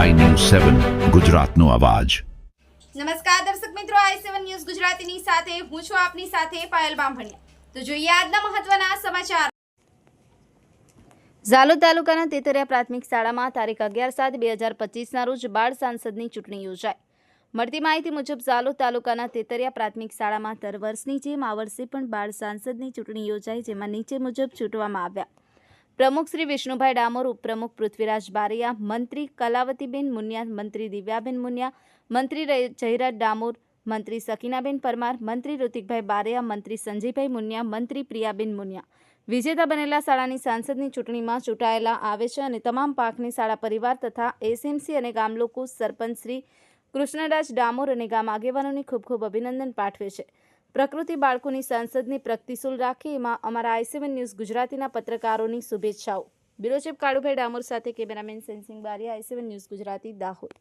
સેવન ગુજરાતનો અવાજ. નમસ્કાર દર્શક મિત્રો આઈ સેવન ન્યૂઝ ગુજરાતીની સાથે હું છું આપની સાથે પાયલ બામભણિયા. તો જોઈએ આજના મહત્વના સમાચાર. ઝાલોદ તાલુકાના તેતરિયા પ્રાથમિક શાળામાં તારીખ અગિયાર સાત બે હજાર પચીસના રોજ બાળ સાંસદની ચૂંટણી યોજાઈ. મળતી માહિતી મુજબ ઝાલોદ તાલુકાના તેતરિયા પ્રાથમિક શાળામાં દર વર્ષની જેમ આ વર્ષે પણ બાળ સાંસદની ચૂંટણી યોજાઈ જેમાં નીચે મુજબ ચૂંટવામાં આવ્યા. પ્રમુખ શ્રી વિષ્ણુભાઈ ડામોર, ઉપપ્રમુખ પૃથ્વીરાજ બારિયા, મંત્રી કલાવતીબેન મુનિયા, મંત્રી દિવ્યાબેન મુનિયા, મંત્રી જયરાજ ડામોર, મંત્રી સકીનાબેન પરમાર, મંત્રી ઋતિકભાઈ બારિયા, મંત્રી સંજયભાઈ મુનિયા, મંત્રી પ્રિયાબેન મુનિયા. વિજેતા બનેલા શાળાની સાંસદની ચૂંટણીમાં ચૂંટાયેલા આવે છે અને તમામ પાકની શાળા પરિવાર તથા એસએમસી અને ગામલોકો સરપંચ શ્રી કૃષ્ણરાજ ડામોર અને ગામ આગેવાનોને ખૂબ ખૂબ અભિનંદન પાઠવે છે. પ્રકૃતિ બાળકોની સંસદની પ્રગતિશૂલ રાખી એમાં અમારા આઈસીવન ન્યૂઝ ગુજરાતીના પત્રકારોની શુભેચ્છાઓ. બ્યુરો ચીફ કાળુભાઈ ડામોર સાથે કેમેરામેન સેન્સિંગ બારી આઈસીવન ન્યૂઝ ગુજરાતી, દાહોદ.